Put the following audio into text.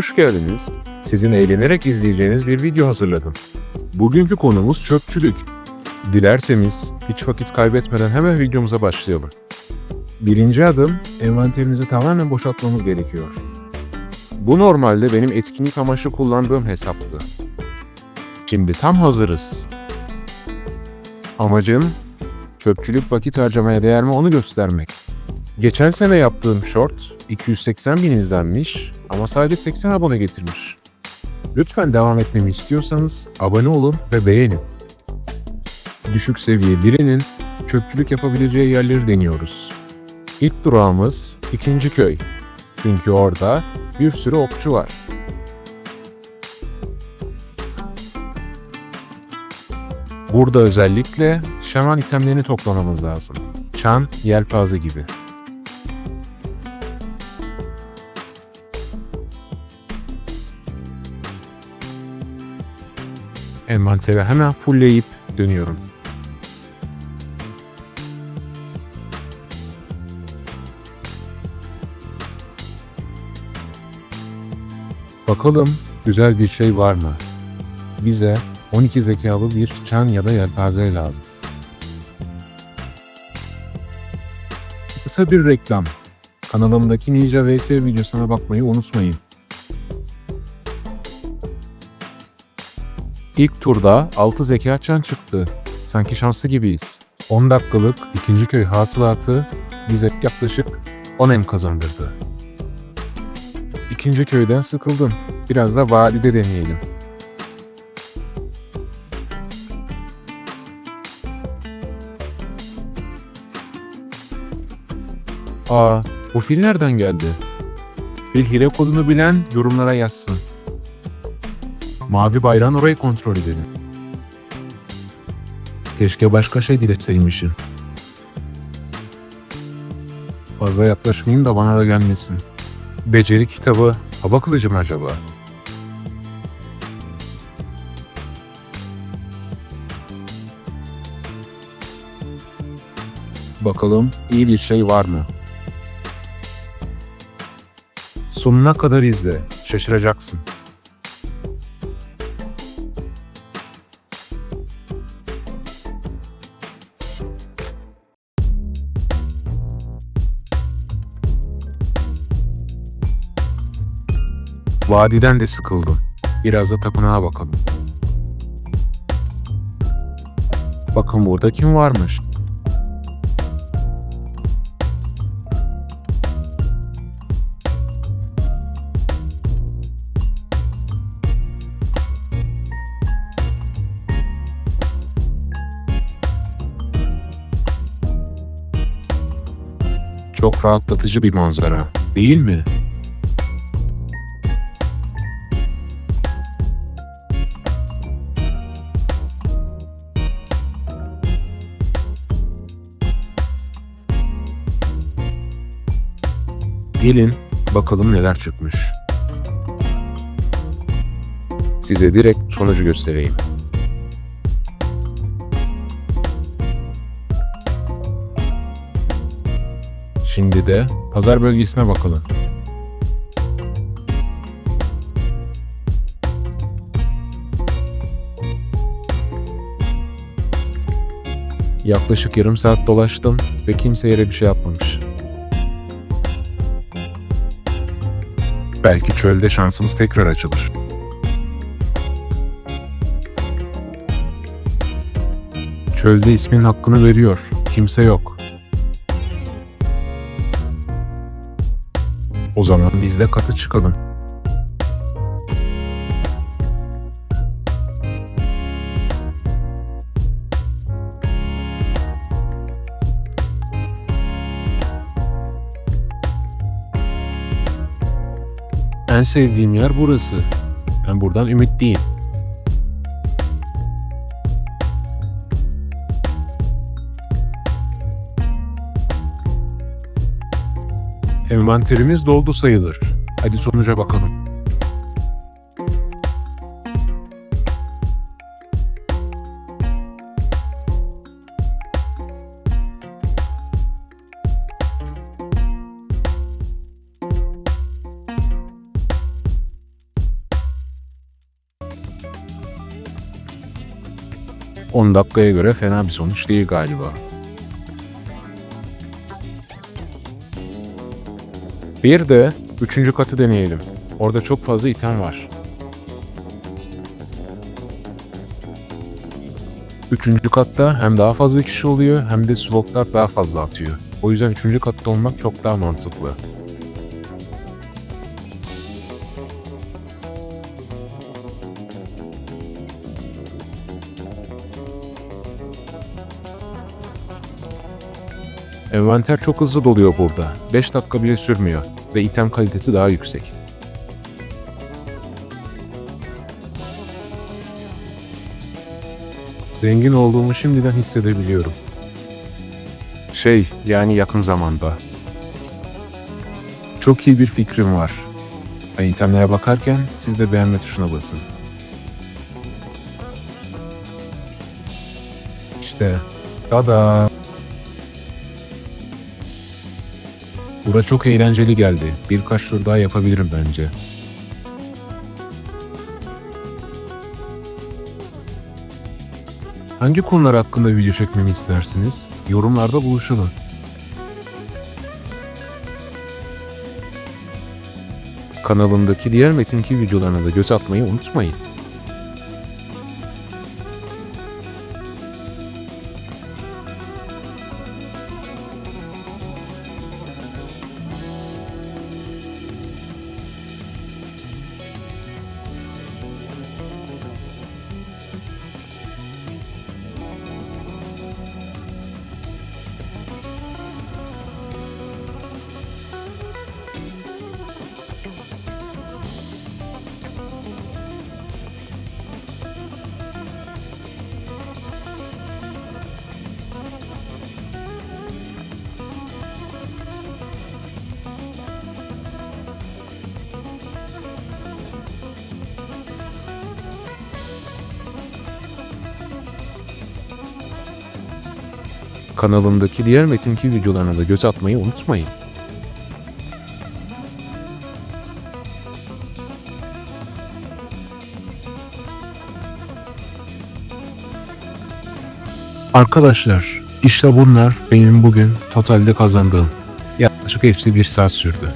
hoş geldiniz. Sizin eğlenerek izleyeceğiniz bir video hazırladım. Bugünkü konumuz çöpçülük. Dilerseniz hiç vakit kaybetmeden hemen videomuza başlayalım. Birinci adım, envanterinizi tamamen boşaltmamız gerekiyor. Bu normalde benim etkinlik amaçlı kullandığım hesaptı. Şimdi tam hazırız. Amacım, çöpçülük vakit harcamaya değer mi onu göstermek. Geçen sene yaptığım short 280 bin izlenmiş ama sadece 80 abone getirmiş. Lütfen devam etmemi istiyorsanız abone olun ve beğenin. Düşük seviye birinin çöpçülük yapabileceği yerleri deniyoruz. İlk durağımız ikinci köy. Çünkü orada bir sürü okçu var. Burada özellikle şaman itemlerini toplamamız lazım. Çan, yelpaze gibi. Envanteri hemen fullleyip dönüyorum. Bakalım güzel bir şey var mı? Bize 12 zekalı bir çan ya da yelpaze lazım. Kısa bir reklam. Kanalımdaki Ninja vs videosuna bakmayı unutmayın. İlk turda 6 zeka çan çıktı. Sanki şanslı gibiyiz. 10 dakikalık ikinci köy hasılatı bize yaklaşık 10 em kazandırdı. İkinci köyden sıkıldım. Biraz da vadide deneyelim. Aa, bu fil nereden geldi? Fil hile kodunu bilen yorumlara yazsın. Mavi bayrağın orayı kontrol edelim. Keşke başka şey dileseymişim. Fazla yaklaşmayayım da bana da gelmesin. Beceri kitabı hava kılıcı mı acaba? Bakalım iyi bir şey var mı? Sonuna kadar izle. Şaşıracaksın. Vadiden de sıkıldım. Biraz da tapınağa bakalım. Bakın burada kim varmış? Çok rahatlatıcı bir manzara, değil mi? Gelin bakalım neler çıkmış. Size direkt sonucu göstereyim. Şimdi de pazar bölgesine bakalım. Yaklaşık yarım saat dolaştım ve kimse yere bir şey yapmamış. Belki çölde şansımız tekrar açılır. Çölde ismin hakkını veriyor. Kimse yok. O zaman biz de katı çıkalım. En sevdiğim yer burası. Ben buradan ümitliyim. Envanterimiz doldu sayılır. Hadi sonuca bakalım. 10 dakikaya göre fena bir sonuç değil galiba. Bir de üçüncü katı deneyelim. Orada çok fazla item var. Üçüncü katta hem daha fazla kişi oluyor hem de slotlar daha fazla atıyor. O yüzden üçüncü katta olmak çok daha mantıklı. Envanter çok hızlı doluyor burada. 5 dakika bile sürmüyor ve item kalitesi daha yüksek. Zengin olduğumu şimdiden hissedebiliyorum. Şey, yani yakın zamanda. Çok iyi bir fikrim var. Ben itemlere bakarken siz de beğenme tuşuna basın. İşte, tada! Bura çok eğlenceli geldi. Birkaç tur daha yapabilirim bence. Hangi konular hakkında video çekmemi istersiniz? Yorumlarda buluşalım. Kanalımdaki diğer Metinki videolarına da göz atmayı unutmayın. Kanalımdaki diğer Metinki videolarına da göz atmayı unutmayın. Arkadaşlar, işte bunlar benim bugün totalde kazandığım. Yaklaşık hepsi bir saat sürdü.